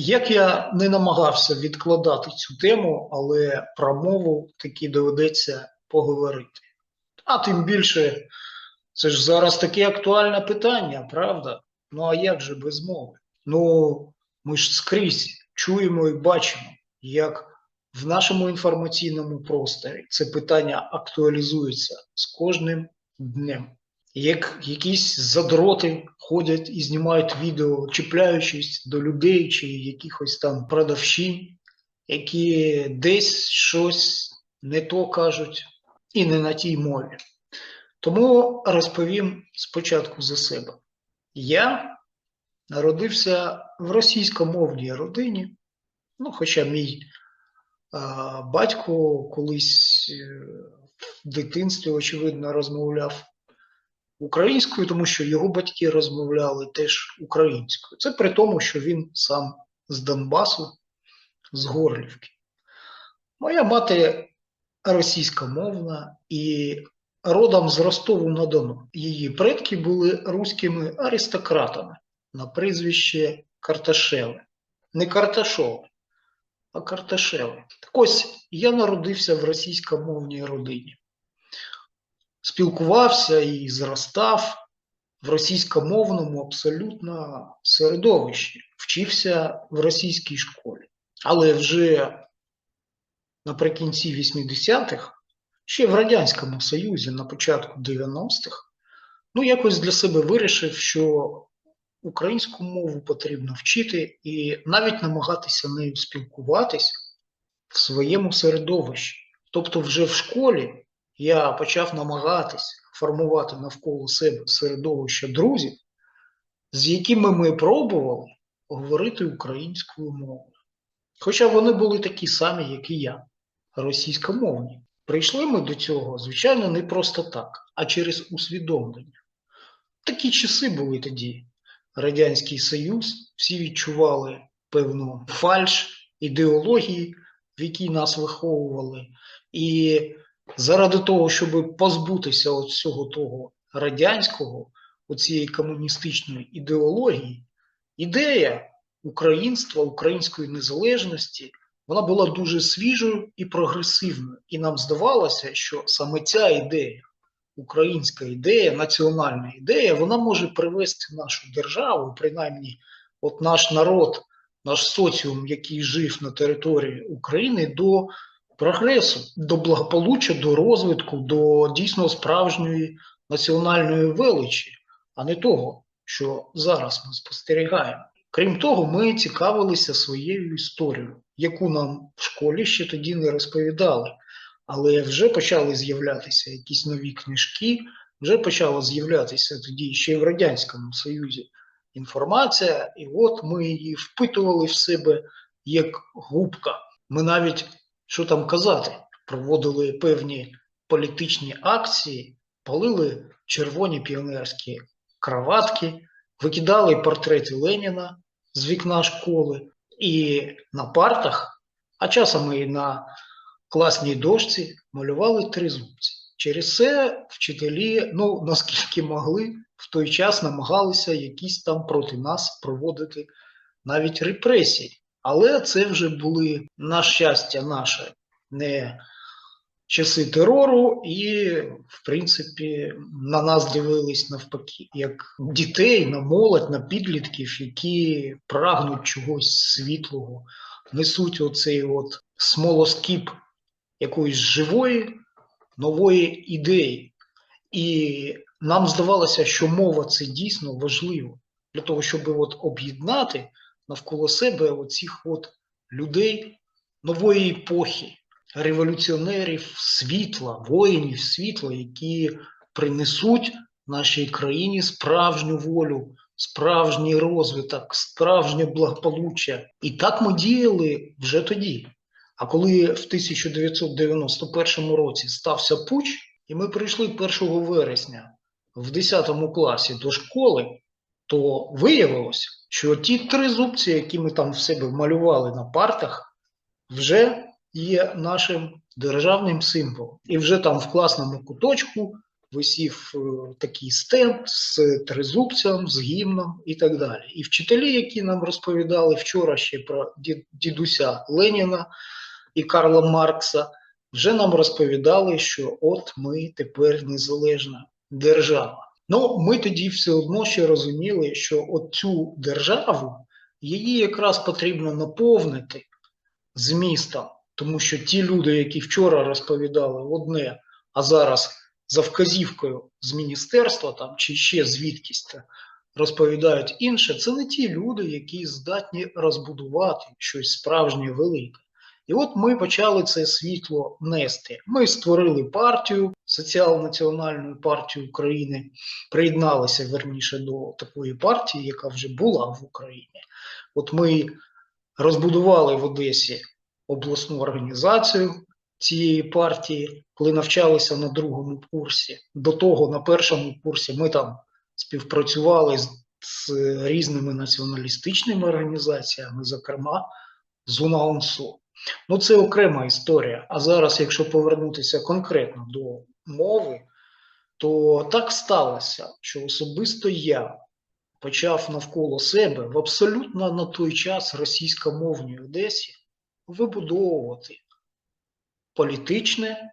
Як я не намагався відкладати цю тему, але про мову таки доведеться поговорити. А тим більше, це ж зараз таке актуальне питання, правда? Ну а як же без мови? Ну, ми ж скрізь чуємо і бачимо, як в нашому інформаційному просторі це питання актуалізується з кожним днем. Як якісь задроти ходять і знімають відео, чіпляючись до людей чи якихось там продавщин, які десь щось не то кажуть і не на тій мові. Тому розповім спочатку за себе. Я народився в російськомовній родині, ну, хоча мій а, батько колись е, в дитинстві, очевидно, розмовляв українською, тому що його батьки розмовляли теж українською. Це при тому, що він сам з Донбасу, з Горлівки. Моя мати російськомовна і родом з Ростову на Дону. Її предки були руськими аристократами на прізвище Карташеви. Не Карташови, а Карташеви. Так ось я народився в російськомовній родині спілкувався і зростав в російськомовному абсолютно середовищі, вчився в російській школі. Але вже наприкінці 80-х, ще в Радянському Союзі, на початку 90-х, ну якось для себе вирішив, що українську мову потрібно вчити і навіть намагатися нею спілкуватись в своєму середовищі. Тобто, вже в школі я почав намагатись формувати навколо себе середовище друзів, з якими ми пробували говорити українською мовою. Хоча вони були такі самі, як і я, російськомовні. Прийшли ми до цього, звичайно, не просто так, а через усвідомлення. Такі часи були тоді. Радянський Союз, всі відчували певну фальш ідеології, в якій нас виховували. І заради того, щоб позбутися от всього того радянського, оцієї комуністичної ідеології, ідея українства, української незалежності, вона була дуже свіжою і прогресивною. І нам здавалося, що саме ця ідея, українська ідея, національна ідея, вона може привести нашу державу, принаймні, от наш народ, наш соціум, який жив на території України, до прогресу, до благополуччя, до розвитку, до дійсно справжньої національної величі, а не того, що зараз ми спостерігаємо. Крім того, ми цікавилися своєю історією, яку нам в школі ще тоді не розповідали. Але вже почали з'являтися якісь нові книжки, вже почала з'являтися тоді ще й в Радянському Союзі інформація, і от ми її впитували в себе як губка. Ми навіть що там казати, проводили певні політичні акції, палили червоні піонерські краватки, викидали портрети Леніна з вікна школи і на партах, а часом і на класній дошці малювали тризубці. Через це вчителі, ну наскільки могли, в той час намагалися якісь там проти нас проводити навіть репресії. Але це вже були, на щастя, наше не часи терору, і, в принципі, на нас дивились навпаки, як дітей, на молодь, на підлітків, які прагнуть чогось світлого, несуть оцей от смолоскіп якоїсь живої, нової ідеї. І нам здавалося, що мова це дійсно важливо для того, щоб от об'єднати навколо себе оцих от людей нової епохи, революціонерів світла, воїнів світла, які принесуть нашій країні справжню волю, справжній розвиток, справжнє благополуччя. І так ми діяли вже тоді. А коли в 1991 році стався пуч, і ми прийшли 1 вересня в 10 класі до школи, то виявилось, що ті три зубці, які ми там в себе малювали на партах, вже є нашим державним символом. І вже там в класному куточку висів е, такий стемп з тризубцем, з гімном і так далі. І вчителі, які нам розповідали вчора ще про дідуся Леніна і Карла Маркса, вже нам розповідали, що от ми тепер незалежна держава. Ну, ми тоді все одно ще розуміли, що от цю державу її якраз потрібно наповнити змістом, тому що ті люди, які вчора розповідали одне, а зараз за вказівкою з міністерства там чи ще звідкись розповідають інше, це не ті люди, які здатні розбудувати щось справжнє велике. І от ми почали це світло нести. Ми створили партію, соціал-національну партію України, приєдналися верніше до такої партії, яка вже була в Україні. От ми розбудували в Одесі обласну організацію цієї партії, коли навчалися на другому курсі. До того на першому курсі ми там співпрацювали з, з різними націоналістичними організаціями, зокрема з УНАУНСО. Ну, це окрема історія. А зараз, якщо повернутися конкретно до мови, то так сталося, що особисто я почав навколо себе в абсолютно на той час російськомовній Одесі вибудовувати політичне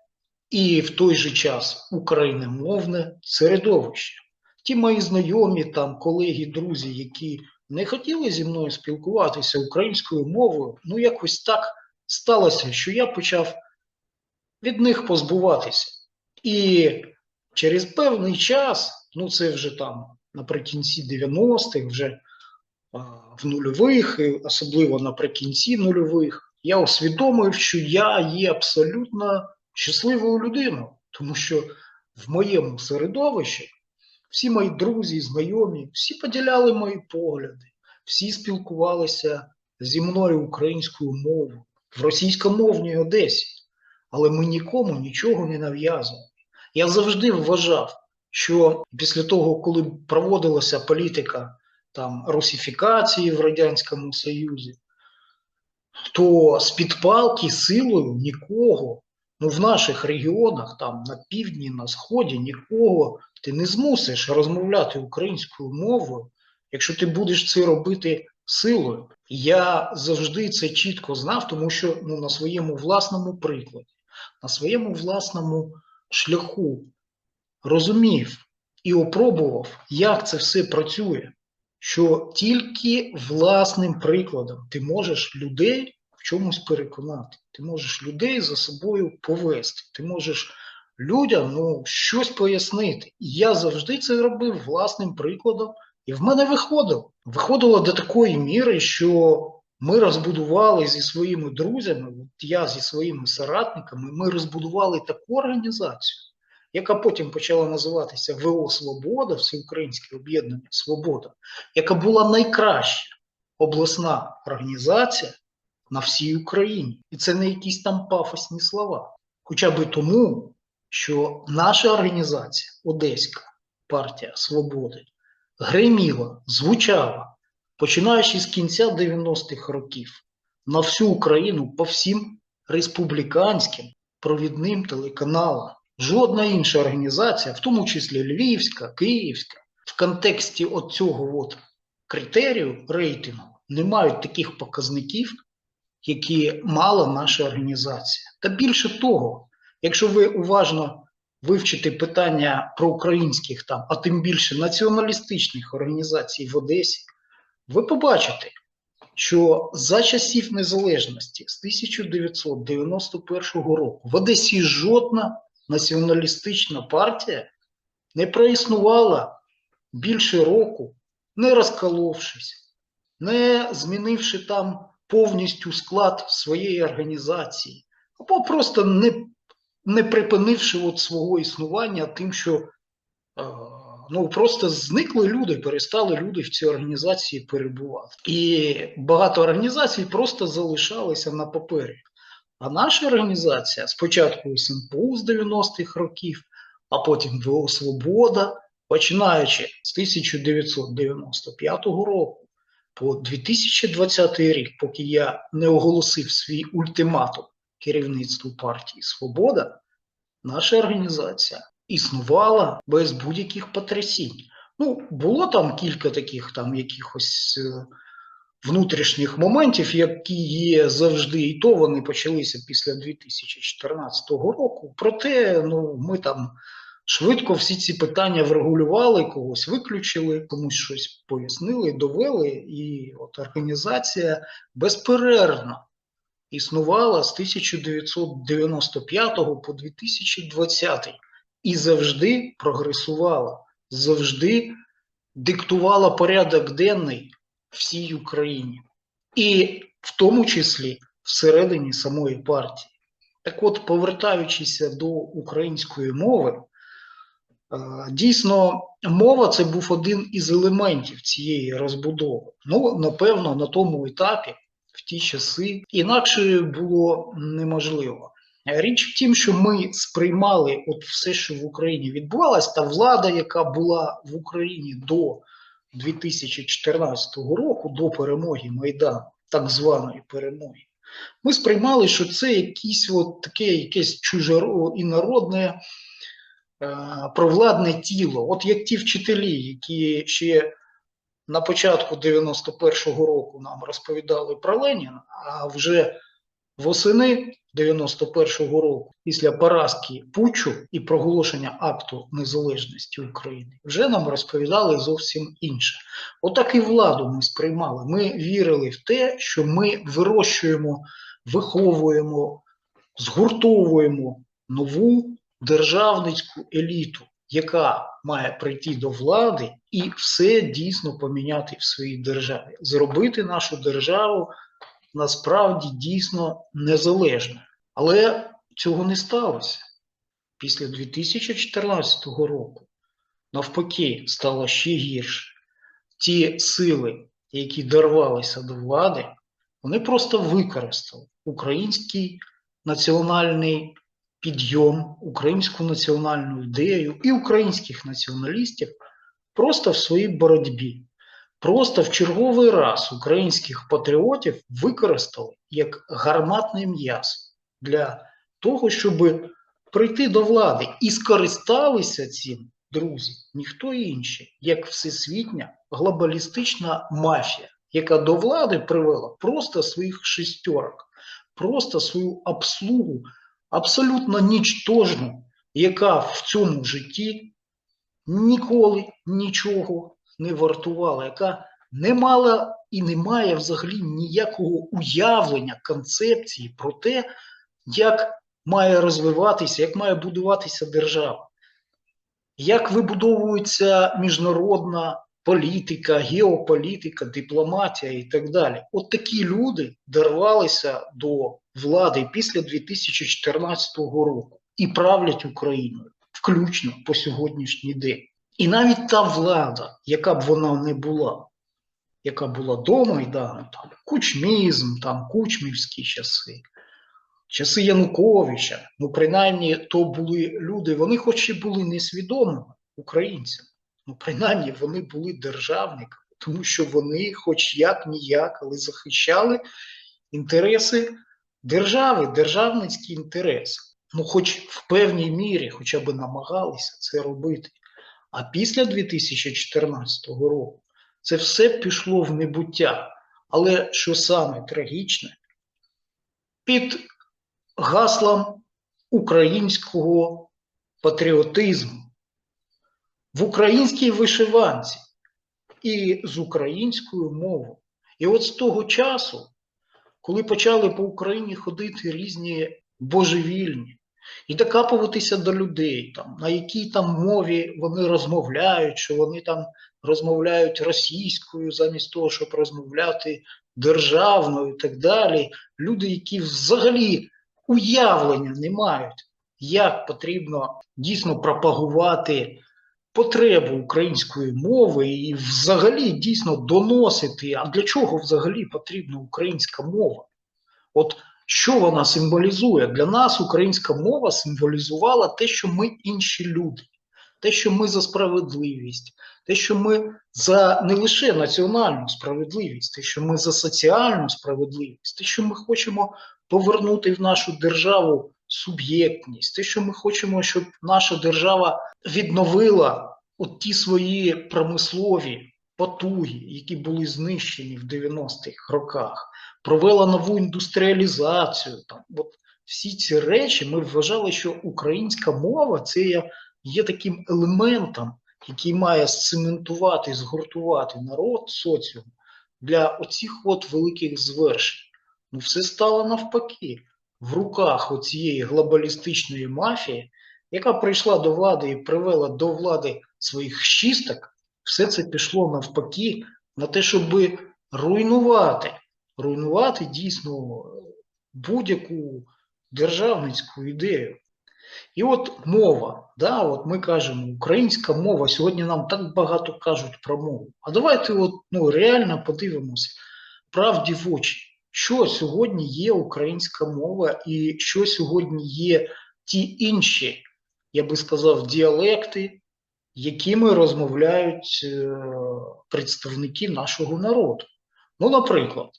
і в той же час україномовне середовище. Ті мої знайомі, там, колеги, друзі, які не хотіли зі мною спілкуватися українською мовою, ну якось так сталося, що я почав від них позбуватися. І через певний час, ну це вже там наприкінці 90-х, вже а, в нульових, і особливо наприкінці нульових, я усвідомив, що я є абсолютно щасливою людиною, тому що в моєму середовищі всі мої друзі, знайомі, всі поділяли мої погляди, всі спілкувалися зі мною українською мовою в російськомовній Одесі, але ми нікому нічого не нав'язували. Я завжди вважав, що після того, коли проводилася політика там русифікації в Радянському Союзі, то з-під палки силою нікого, ну в наших регіонах, там на півдні, на сході, нікого ти не змусиш розмовляти українською мовою, якщо ти будеш це робити силою. Я завжди це чітко знав, тому що ну, на своєму власному прикладі, на своєму власному шляху розумів і опробував, як це все працює, що тільки власним прикладом ти можеш людей в чомусь переконати, ти можеш людей за собою повести, ти можеш людям ну, щось пояснити. І я завжди це робив власним прикладом, і в мене виходило. Виходило до такої міри, що ми розбудували зі своїми друзями, от я зі своїми соратниками, ми розбудували таку організацію, яка потім почала називатися ВО Свобода, Всеукраїнське об'єднання Свобода, яка була найкраща обласна організація на всій Україні. І це не якісь там пафосні слова. Хоча би тому, що наша організація, Одеська партія Свободи, гриміла, звучала, починаючи з кінця 90-х років на всю Україну по всім республіканським провідним телеканалам. Жодна інша організація, в тому числі Львівська, Київська, в контексті от цього от критерію рейтингу не мають таких показників, які мала наша організація. Та більше того, якщо ви уважно вивчите питання про українських там, а тим більше націоналістичних організацій в Одесі, ви побачите, що за часів незалежності з 1991 року в Одесі жодна націоналістична партія не проіснувала більше року, не розколовшись, не змінивши там повністю склад своєї організації, або просто не, не припинивши от свого існування тим, що е, ну, просто зникли люди, перестали люди в цій організації перебувати. І багато організацій просто залишалися на папері. А наша організація спочатку СНПУ з 90-х років, а потім ВО Свобода, починаючи з 1995 року по 2020 рік, поки я не оголосив свій ультиматум керівництву партії Свобода, наша організація існувала без будь-яких потрясінь. Ну, було там кілька таких там якихось е, внутрішніх моментів, які є завжди, і то вони почалися після 2014 року. Проте, ну, ми там швидко всі ці питання врегулювали, когось виключили, комусь щось пояснили, довели, і от організація безперервно існувала з 1995 по 2020 і завжди прогресувала, завжди диктувала порядок денний всій Україні, і в тому числі всередині самої партії. Так от, повертаючися до української мови, е, дійсно, мова це був один із елементів цієї розбудови. Ну, напевно, на тому етапі, в ті часи, інакше було неможливо. Річ в тім, що ми сприймали от все, що в Україні відбувалося, та влада, яка була в Україні до 2014 року, до перемоги Майдану, так званої перемоги, ми сприймали, що це якісь от таке якесь чужеро інородне е, провладне тіло. От як ті вчителі, які ще на початку 91-го року нам розповідали про Леніна, а вже восени 91-го року, після поразки Пучу і проголошення акту незалежності України, вже нам розповідали зовсім інше. Отак і владу ми сприймали. Ми вірили в те, що ми вирощуємо, виховуємо, згуртовуємо нову державницьку еліту, яка має прийти до влади і все дійсно поміняти в своїй державі, зробити нашу державу насправді дійсно незалежною. Але цього не сталося. Після 2014 року, навпаки, стало ще гірше. Ті сили, які дорвалися до влади, вони просто використали український національний підйом, українську національну ідею і українських націоналістів просто в своїй боротьбі. Просто в черговий раз українських патріотів використали як гарматне м'ясо для того, щоб прийти до влади і скористалися цим, друзі, ніхто інший, як всесвітня глобалістична мафія, яка до влади привела просто своїх шестерок, просто свою обслугу, абсолютно нічтожну, яка в цьому житті ніколи нічого не вартувала, яка не мала і не має взагалі ніякого уявлення концепції про те, як має розвиватися, як має будуватися держава, як вибудовується міжнародна політика, геополітика, дипломатія і так далі. От такі люди дорвалися до влади після 2014 року і правлять Україною, включно по сьогоднішній день. І навіть та влада, яка б вона не була, яка була до Майдану, там кучмізм, там кучмівські часи, часи Януковича, ну принаймні то були люди, вони хоч і були несвідомими українцями, ну принаймні вони були державниками, тому що вони, хоч як ніяк, але захищали інтереси держави, державницькі інтереси. Ну, хоч в певній мірі, хоча б намагалися це робити. А після 2014 року це все пішло в небуття. Але що саме трагічне, під гаслом українського патріотизму в українській вишиванці і з українською мовою. І от з того часу, коли почали по Україні ходити різні божевільні, і докапуватися до людей, там, на якій там мові вони розмовляють, що вони там розмовляють російською замість того, щоб розмовляти державною і так далі. Люди, які взагалі уявлення не мають, як потрібно дійсно пропагувати потребу української мови і взагалі дійсно доносити, а для чого взагалі потрібна українська мова? От що вона символізує? Для нас українська мова символізувала те, що ми інші люди, те, що ми за справедливість, те, що ми за не лише національну справедливість, те, що ми за соціальну справедливість, те, що ми хочемо повернути в нашу державу суб'єктність, те, що ми хочемо, щоб наша держава відновила от ті свої промислові потуги, які були знищені в 90-х роках, провела нову індустріалізацію. Там, от всі ці речі ми вважали, що українська мова це є, є таким елементом, який має сцементувати, згуртувати народ, соціум для оцих от великих звершень. Ну, все стало навпаки в руках оцієї глобалістичної мафії, яка прийшла до влади і привела до влади своїх шісток, все це пішло навпаки на те, щоб руйнувати, руйнувати дійсно будь-яку державницьку ідею. І от мова, да, от ми кажемо, українська мова, сьогодні нам так багато кажуть про мову. А давайте от, ну, реально подивимося правді в очі, що сьогодні є українська мова і що сьогодні є ті інші, я би сказав, діалекти, якими розмовляють е, представники нашого народу. Ну, наприклад,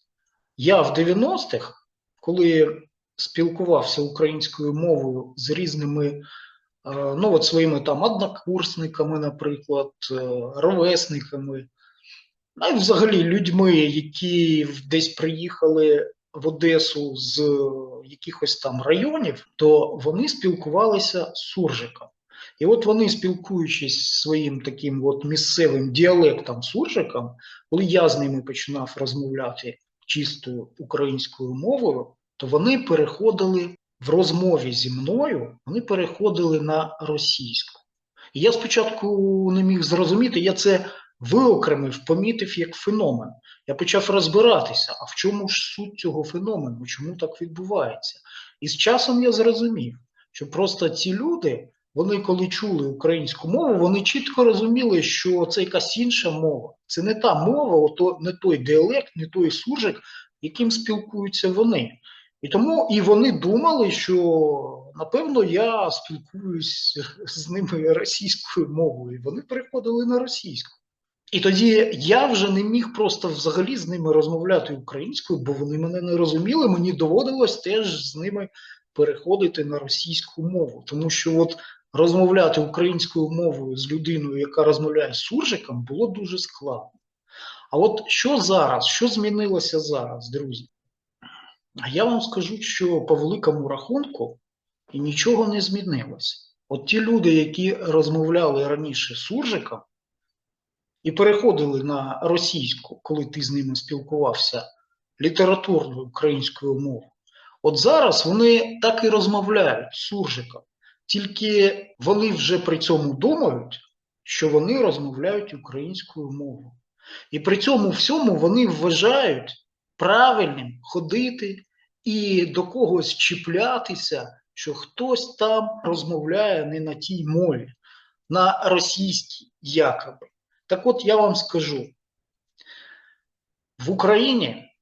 я в 90-х, коли спілкувався українською мовою з різними е, ну, от своїми там однокурсниками, наприклад, е, ровесниками, а й взагалі людьми, які десь приїхали в Одесу з якихось там районів, то вони спілкувалися з суржиком. І от вони, спілкуючись своїм таким от місцевим діалектом суржиком, коли я з ними починав розмовляти чистою українською мовою, то вони переходили в розмові зі мною, вони переходили на російську. І я спочатку не міг зрозуміти, я це виокремив, помітив як феномен. Я почав розбиратися, а в чому ж суть цього феномену, чому так відбувається? І з часом я зрозумів, що просто ці люди, вони коли чули українську мову, вони чітко розуміли, що це якась інша мова. Це не та мова, ото не той діалект, не той суржик, яким спілкуються вони. І тому і вони думали, що напевно я спілкуюсь з ними російською мовою. І вони переходили на російську. І тоді я вже не міг просто взагалі з ними розмовляти українською, бо вони мене не розуміли. Мені доводилось теж з ними переходити на російську мову, тому що от розмовляти українською мовою з людиною, яка розмовляє з суржиком, було дуже складно. А от що зараз, що змінилося зараз, друзі? А я вам скажу, що по великому рахунку і нічого не змінилося. От ті люди, які розмовляли раніше суржиком і переходили на російську, коли ти з ними спілкувався літературною українською мовою, от зараз вони так і розмовляють з суржиком, тільки вони вже при цьому думають, що вони розмовляють українською мовою. І при цьому всьому вони вважають правильним ходити і до когось чіплятися, що хтось там розмовляє не на тій мові, на російській якоби. Так от я вам скажу: в Україні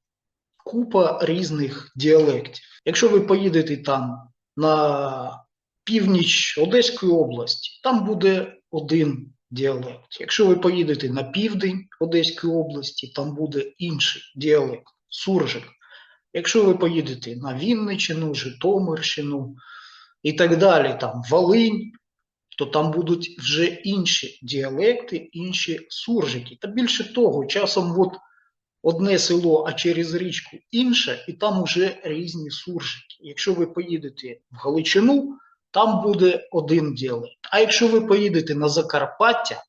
купа різних діалектів. Якщо ви поїдете там на північ Одеської області, там буде один діалект. Якщо ви поїдете на південь Одеської області, там буде інший діалект, суржик. Якщо ви поїдете на Вінниччину, Житомирщину і так далі, там Волинь, то там будуть вже інші діалекти, інші суржики. Та більше того, часом от одне село, а через річку інше, і там вже різні суржики. Якщо ви поїдете в Галичину, там буде один діалект. А якщо ви поїдете на Закарпаття,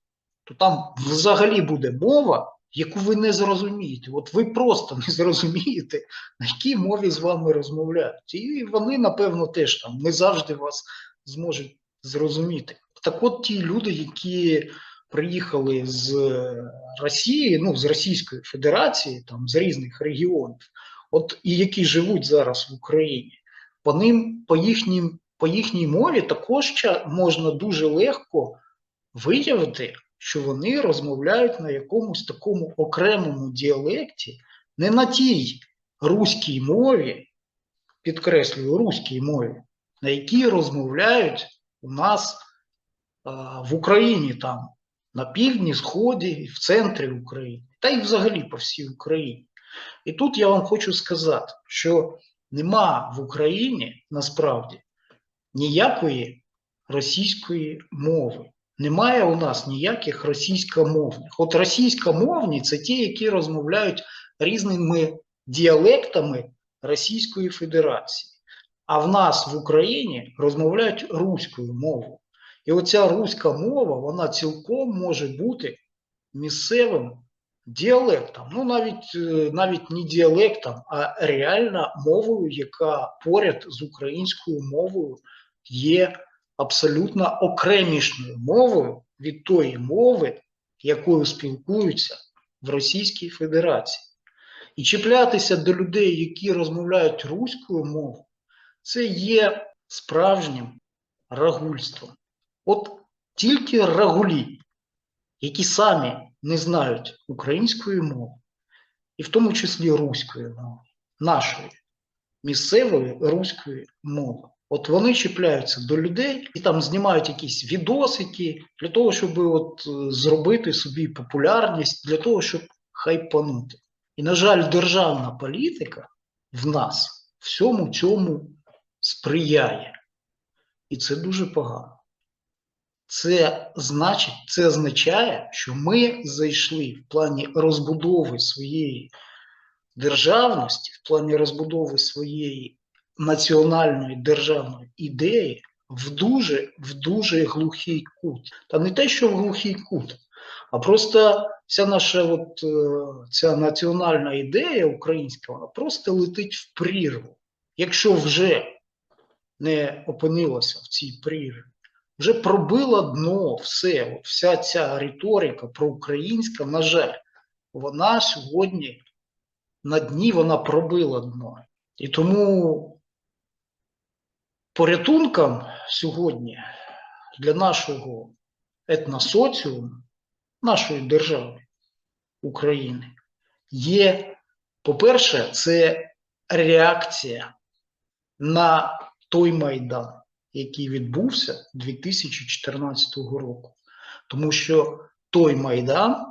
то там взагалі буде мова, яку ви не зрозумієте. От ви просто не зрозумієте, на якій мові з вами розмовляють. І вони, напевно, теж там не завжди вас зможуть зрозуміти. Так от ті люди, які приїхали з Росії, ну з Російської Федерації, там з різних регіонів, от і які живуть зараз в Україні, по ним, по їхнім, по їхній мові також можна дуже легко виявити, що вони розмовляють на якомусь такому окремому діалекті, не на тій руській мові, підкреслюю, руській мові, на якій розмовляють у нас в Україні там, на півдні, сході, в центрі України, та й взагалі по всій Україні. І тут я вам хочу сказати, що нема в Україні насправді ніякої російської мови. Немає у нас ніяких російськомовних. От російськомовні це ті, які розмовляють різними діалектами Російської Федерації. А в нас в Україні розмовляють руською мовою. І оця руська мова, вона цілком може бути місцевим діалектом. Ну, навіть, е, навіть не діалектом, а реально мовою, яка поряд з українською мовою є абсолютно окремішною мовою від тої мови, якою спілкуються в Російській Федерації. І чіплятися до людей, які розмовляють руською мовою, це є справжнім рагульством. От тільки рагулі, які самі не знають української мови, і в тому числі руської мови, нашої місцевої руської мови. От вони чіпляються до людей і там знімають якісь відосики для того, щоб от зробити собі популярність, для того, щоб хайпанути. І, на жаль, державна політика в нас всьому цьому сприяє. І це дуже погано. Це значить, це означає, що ми зайшли в плані розбудови своєї державності, в плані розбудови своєї національної державної ідеї в дуже, в дуже глухий кут. Та не те, що в глухий кут, а просто вся наша от, е, ця національна ідея українська, вона просто летить в прірву. Якщо вже не опинилася в цій прірві, вже пробила дно все, вся ця риторика проукраїнська, на жаль, вона сьогодні на дні вона пробила дно. І тому порятунком сьогодні для нашого етносоціуму, нашої держави України є, по-перше, це реакція на той майдан, який відбувся 2014 року. Тому що той майдан,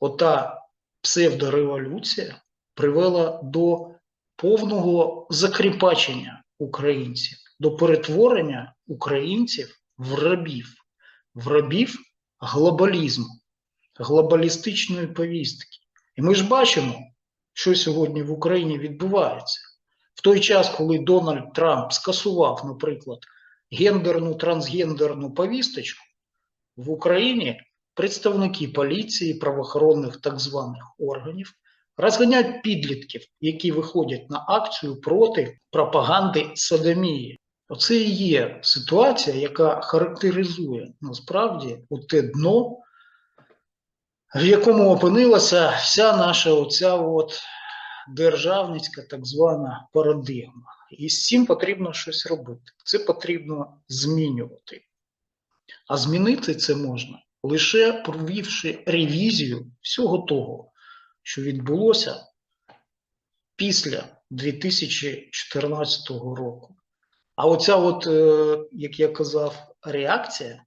ота псевдореволюція, привела до повного закріпачення українців, до перетворення українців в рабів, в рабів глобалізму, глобалістичної повістки. І ми ж бачимо, що сьогодні в Україні відбувається. В той час, коли Дональд Трамп скасував, наприклад, гендерну трансгендерну повісточку, в Україні представники поліції, правоохоронних так званих органів розганяють підлітків, які виходять на акцію проти пропаганди садомії. Оце і є ситуація, яка характеризує насправді те дно, в якому опинилася вся наша оця от державницька так звана парадигма. І з цим потрібно щось робити. Це потрібно змінювати. А змінити це можна лише провівши ревізію всього того, що відбулося після 2014 року. А оця, от, е, як я казав, реакція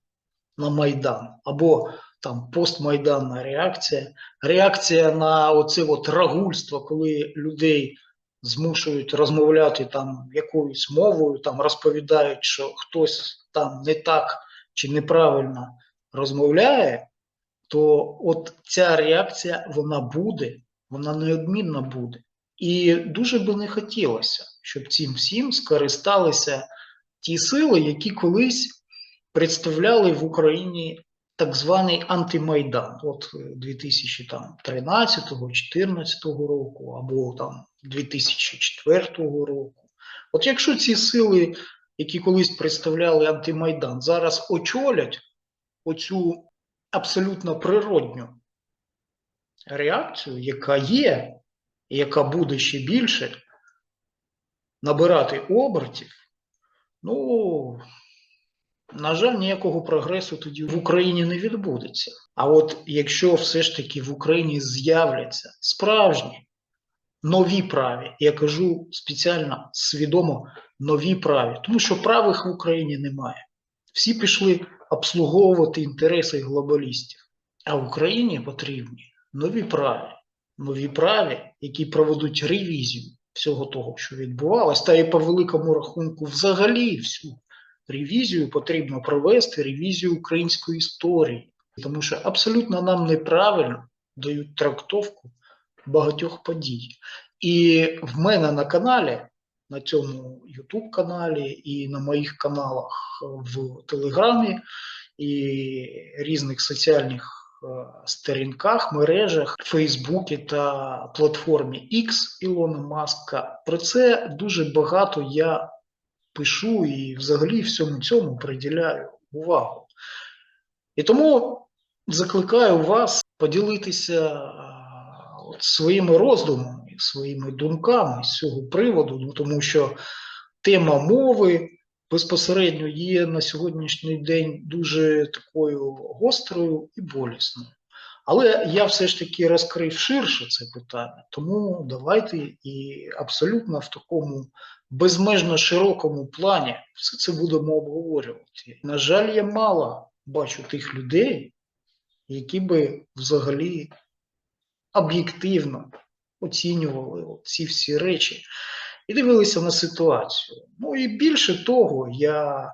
на Майдан або там постмайданна реакція, реакція на оце от рагульство, коли людей змушують розмовляти там якоюсь мовою, там розповідають, що хтось там не так чи неправильно розмовляє, то от ця реакція вона буде, вона неодмінно буде. І дуже би не хотілося, щоб цим всім скористалися ті сили, які колись представляли в Україні так званий антимайдан, от 2013-2014 року, або там 2004 року. От якщо ці сили, які колись представляли антимайдан, зараз очолять оцю абсолютно природню реакцію, яка є, і яка буде ще більше набирати обертів, ну, на жаль, ніякого прогресу тоді в Україні не відбудеться. А от якщо все ж таки в Україні з'являться справжні нові праві, я кажу спеціально свідомо нові праві, тому що правих в Україні немає. Всі пішли обслуговувати інтереси глобалістів. А Україні потрібні нові праві, нові праві, які проведуть ревізію всього того, що відбувалось, та і по великому рахунку взагалі всю ревізію, потрібно провести ревізію української історії, тому що абсолютно нам неправильно дають трактовку багатьох подій. І в мене на каналі, на цьому YouTube каналі і на моїх каналах в Телеграмі і різних соціальних е, сторінках, мережах, Фейсбуці та платформі X Ілона Маска. Про це дуже багато я пишу і взагалі всьому цьому приділяю увагу. І тому закликаю вас поділитися от своїми роздумами, своїми думками з цього приводу, ну, тому що тема мови безпосередньо є на сьогоднішній день дуже такою гострою і болісною. Але я все ж таки розкрив ширше це питання, тому давайте і абсолютно в такому безмежно широкому плані все це будемо обговорювати. На жаль, я мало бачу тих людей, які би взагалі об'єктивно оцінювали ці всі речі і дивилися на ситуацію. Ну і більше того, я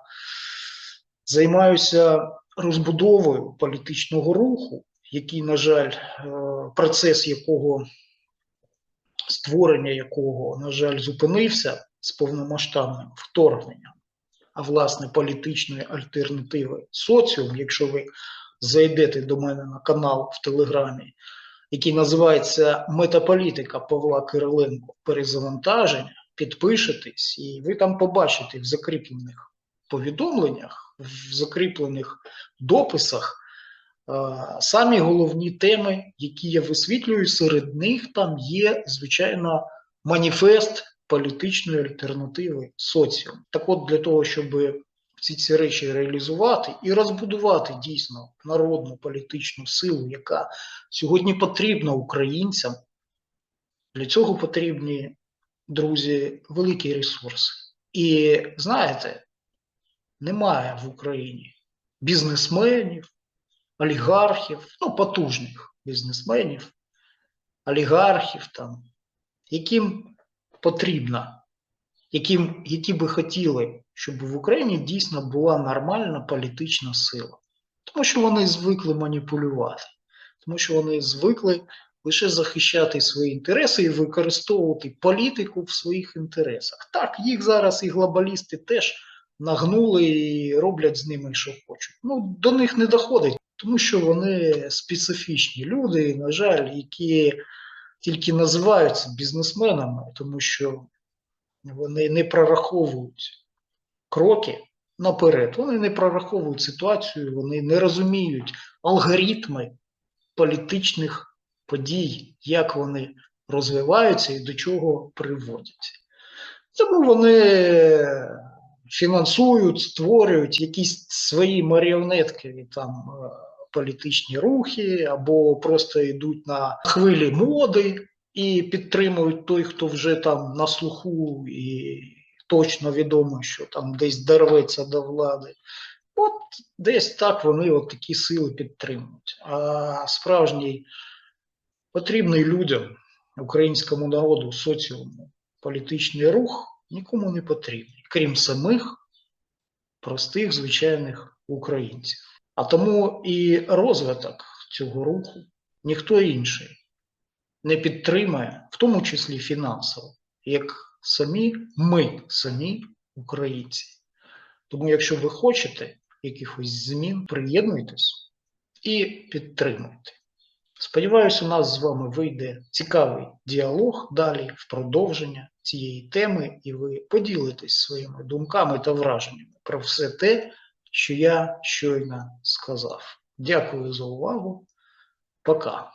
займаюся розбудовою політичного руху, який, на жаль, е, процес якого створення якого, на жаль, зупинився з повномасштабним вторгненням, а власне політичної альтернативи соціум, якщо ви зайдете до мене на канал в Телеграмі, який називається Метаполітика Павла Кириленко перезавантаження, підпишетесь, і ви там побачите в закріплених повідомленнях, в закріплених дописах. е, Самі головні теми, які я висвітлюю, серед них там є, звичайно, маніфест політичної альтернативи соціум. Так от, для того, щоб всі ці речі реалізувати і розбудувати дійсно народну політичну силу, яка сьогодні потрібна українцям, для цього потрібні, друзі, великі ресурси. І знаєте, немає в Україні бізнесменів, олігархів, ну, потужних бізнесменів, олігархів, там, яким потрібна, яким, які би хотіли, щоб в Україні дійсно була нормальна політична сила. Тому що вони звикли маніпулювати, тому що вони звикли лише захищати свої інтереси і використовувати політику в своїх інтересах. Так, їх зараз і глобалісти теж нагнули і роблять з ними, що хочуть. Ну, до них не доходить, тому що вони специфічні люди, на жаль, які тільки називаються бізнесменами, тому що вони не прораховують кроки наперед, вони не прораховують ситуацію, вони не розуміють алгоритми політичних подій, як вони розвиваються і до чого приводять. Тому вони фінансують, створюють якісь свої маріонеткові там е, політичні рухи, або просто йдуть на хвилі моди і підтримують той, хто вже там на слуху і точно відомо, що там десь дорветься до влади. От десь так вони от такі сили підтримують. А справжній потрібний людям, українському народу, соціуму, політичний рух нікому не потрібний, крім самих простих звичайних українців. А тому і розвиток цього руху ніхто інший не підтримає, в тому числі фінансово, як самі ми, самі українці. Тому, якщо ви хочете якихось змін, приєднуйтесь і підтримуйте. Сподіваюся, у нас з вами вийде цікавий діалог далі в продовження цієї теми, і ви поділитесь своїми думками та враженнями про все те, що я щойно сказав. Дякую за увагу. Пока.